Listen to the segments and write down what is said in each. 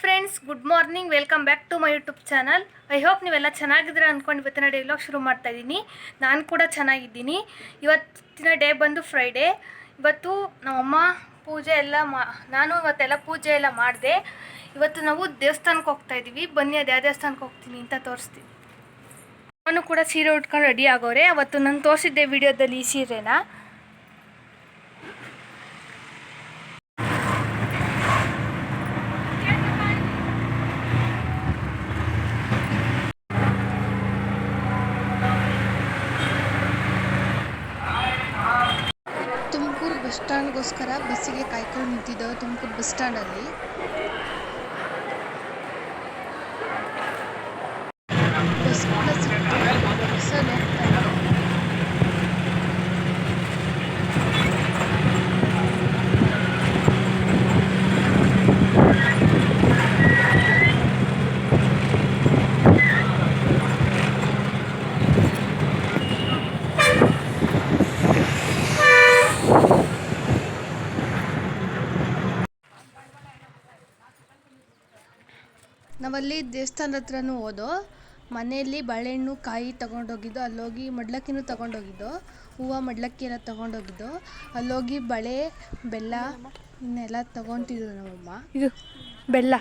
Friends good morning welcome back to my YouTube channel I hope ನೀವೆಲ್ಲ ಚೆನ್ನಾಗಿದ್ದೀರಾ ಅಂದ್ಕೊಂಡು ಇವತ್ತಿನ ಡೇ ವ್ಲಾಗ್ ಶುರು ಮಾಡ್ತಾ ಇದ್ದೀನಿ. ನಾನು ಕೂಡ ಚೆನ್ನಾಗಿದ್ದೀನಿ. ಇವತ್ತಿನ ಡೇ ಬಂದು ಫ್ರೈಡೇ ಇವತ್ತು ನಮ್ಮಮ್ಮ ಪೂಜೆ ಎಲ್ಲ ಮಾ, ನಾನು ಇವತ್ತೆಲ್ಲ ಪೂಜೆ ಎಲ್ಲ ಮಾಡಿದೆ. ಇವತ್ತು ನಾವು ದೇವಸ್ಥಾನಕ್ಕೆ ಹೋಗ್ತಾ ಇದ್ದೀವಿ. ಬನ್ನಿ, ಅದು ಯಾವ ದೇವಸ್ಥಾನಕ್ಕೆ ಹೋಗ್ತೀನಿ ಅಂತ ತೋರಿಸ್ತೀನಿ. ನಾನು ಕೂಡ ಸೀರೆ ಉಟ್ಕೊಂಡು ರೆಡಿ ಆಗೋರೆ. ಅವತ್ತು ನಾನು ತೋರಿಸಿದ್ದೆ ವಿಡಿಯೋದಲ್ಲಿ ಈ ಸೀರೆನ. ತುಮಕೂರು ಬಸ್ಸಿಗೆ ಕಾಯ್ಕೊಂಡು ನಿಂತಿದ್ದೆವು ತುಮಕೂರು ಬಸ್ ಸ್ಟ್ಯಾಂಡಲ್ಲಿ ಬಸ್ ಕೂಡ ಸಿಕ್ತು ಬಸ್ಸಲ್ಲಿ ಹೋಗ್ತಾ ಇದ್ದೆ. ನಾವಲ್ಲಿ ದೇವಸ್ಥಾನದ ಹತ್ರನೂ ಹೋದೋ ಮನೆಯಲ್ಲಿ ಬಾಳೆಹಣ್ಣು ಕಾಯಿ ತಗೊಂಡೋಗಿದ್ದು ಅಲ್ಲೋಗಿ ಮಡ್ಲಕ್ಕಿನೂ ತಗೊಂಡೋಗಿದ್ದೋ ಹೂವು ಮಡ್ಲಕ್ಕಿ ಎಲ್ಲ ತಗೊಂಡೋಗಿದ್ದೋ ಅಲ್ಲೋಗಿ ಬಳೆ ಬೆಲ್ಲ ಇನ್ನೆಲ್ಲ ತಗೊತಿದ್ರು ನಮ್ಮಮ್ಮ. ಇದು ಬೆಲ್ಲ.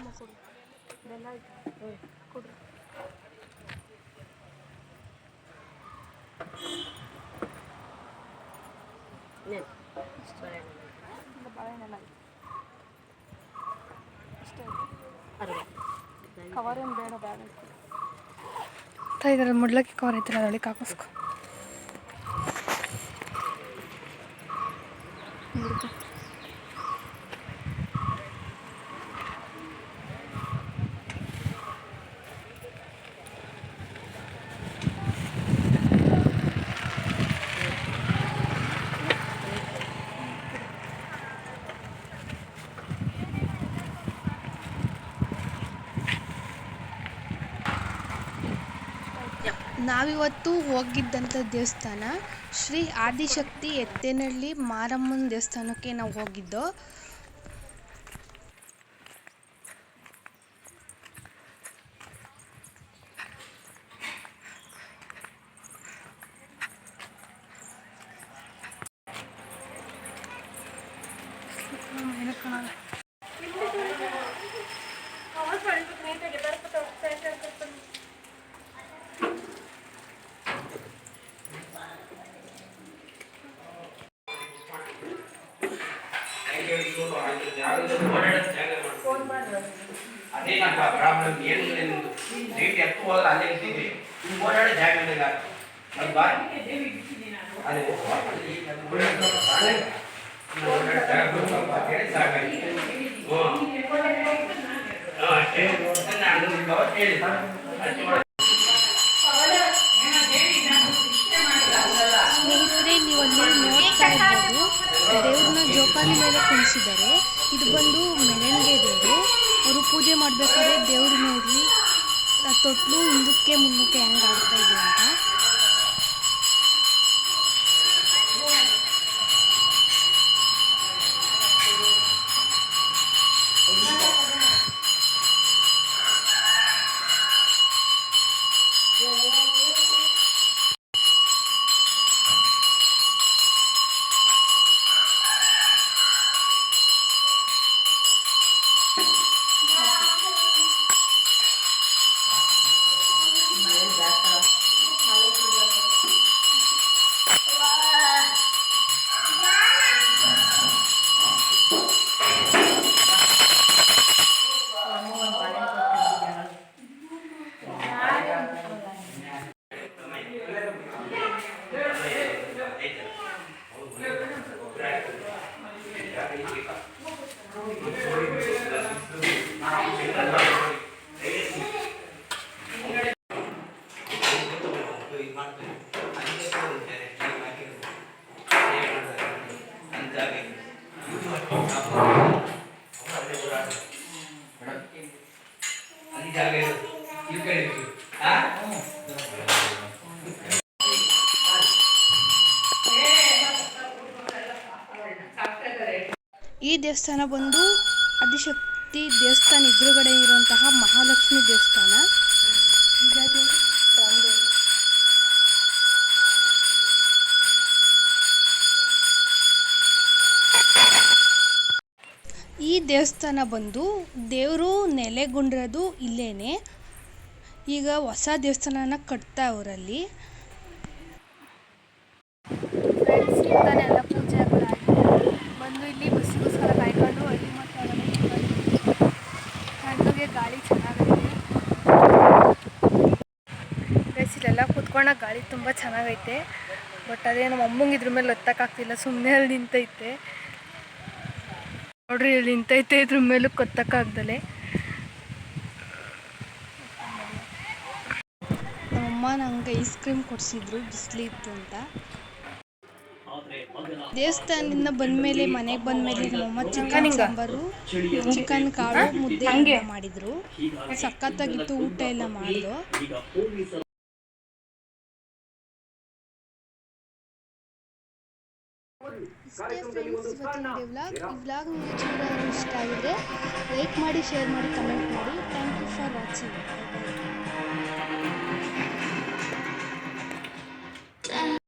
ಇದ್ರಲ್ಲಿ ಮುಡ್ಲಕ್ಕೆ ಕವರ್ ಐತಿಲ್ಲ ಅದೊಳಗೆ ಹಾಕಿಸ್ಕೊ ನಾವಿವತ್ತು ಹೋಗಿದ್ದಂಥ ದೇವಸ್ಥಾನ ಶ್ರೀ ಆದಿಶಕ್ತಿ ಎತ್ತೇನಹಳ್ಳಿ ಮಾರಮ್ಮನ ದೇವಸ್ಥಾನಕ್ಕೆ ನಾವು ಹೋಗಿದ್ದೋ. ಪ್ರಾಬ್ಲಮ್ ಏನು ಸೀಟ್ ಎತ್ತು ಅಲ್ಲೇ ಇದ್ದೀವಿ ನೀವು ಓಡಾಡೋ ಜಾಗ ಇಲ್ಲ ಅದು ಬಾ. ಮೇಲೆ ಕುಣಿಸಿದ್ದಾರೆ ಇದು ಬಂದು ಮೆರವಣಿಗೆ ದೇವರು ಅವರು ಪೂಜೆ ಮಾಡಬೇಕಾದ್ರೆ ದೇವ್ರು ನೋಡಿ ತೊಟ್ಲು ಹಿಂದಕ್ಕೆ ಮುಂದಕ್ಕೆ ಹೆಂಗೆ ಆಡ್ತಾ ಇದೆ ಅಂತ. ಈ ಈ ದೇವಸ್ಥಾನ ಬಂದು ಅಧಿಶಕ್ತಿ ದೇವಸ್ಥಾನ ಎದುರುಗಡೆ ಇರುವಂತಹ ಮಹಾಲಕ್ಷ್ಮಿ ದೇವಸ್ಥಾನ. ಬಂದು ದೇವರು ನೆಲೆಗೊಂಡಿರೋದು ಇಲ್ಲೇನೆ. ಈಗ ಹೊಸ ದೇವಸ್ಥಾನನ ಫ್ರೆಂಡ್ಸ್ ಇಲ್ಲೆಲ್ಲ ಕೂತ್ಕೊಂಡಾಗ ಗಾಳಿ ತುಂಬ ಚೆನ್ನಾಗೈತೆ. ಬಟ್ ಅದೇ ನಮ್ಮ ಅಮ್ಮಂಗೆ ಇದ್ರ ಮೇಲೆ ಒತ್ತಕ್ಕಾಗ್ತಿಲ್ಲ ಸುಮ್ಮನೆ ಅಲ್ಲಿ ನಿಂತೈತೆ. ನೋಡ್ರಿ ಇಲ್ಲಿ ನಿಂತೈತೆ ಇದ್ರ ಮೇಲೂ ಕೊತ್ತಕ್ಕಾಗ್ದಲೆ ನಮ್ಮಮ್ಮ ನಂಗೆ ಐಸ್ ಕ್ರೀಮ್ ಕೊಡಿಸಿದ್ರು ಬಿಸಿಲಿತ್ತು ಅಂತ. ದೇವಸ್ಥಾನದಿಂದ ಬಂದ್ಮೇಲೆ ಮನೆಗೆ ಬಂದಮೇಲೆ ನಮ್ಮಮ್ಮ ಚಿಕನ್ ಸಾಂಬಾರು ಚಿಕನ್ ಕಾಳು ಮುದ್ದೆ ಮಾಡಿದ್ರು. ಸಖತ್ತಾಗಿತ್ತು ಊಟ ಎಲ್ಲ ಮಾಡಿದ್ರು ಇಷ್ಟೇ ಫ್ರೆಂಡ್ಸ್ ಇವತ್ತಿನ ವ್ಲಾಗ್ ಈ ವ್ಲಾಗ್ ನಿಮಗೆ ತುಂಬ ಇಷ್ಟ ಆಗಿದ್ರೆ ಲೈಕ್ ಮಾಡಿ ಶೇರ್ ಮಾಡಿ ಕಮೆಂಟ್ ಮಾಡಿ. Thank you for watching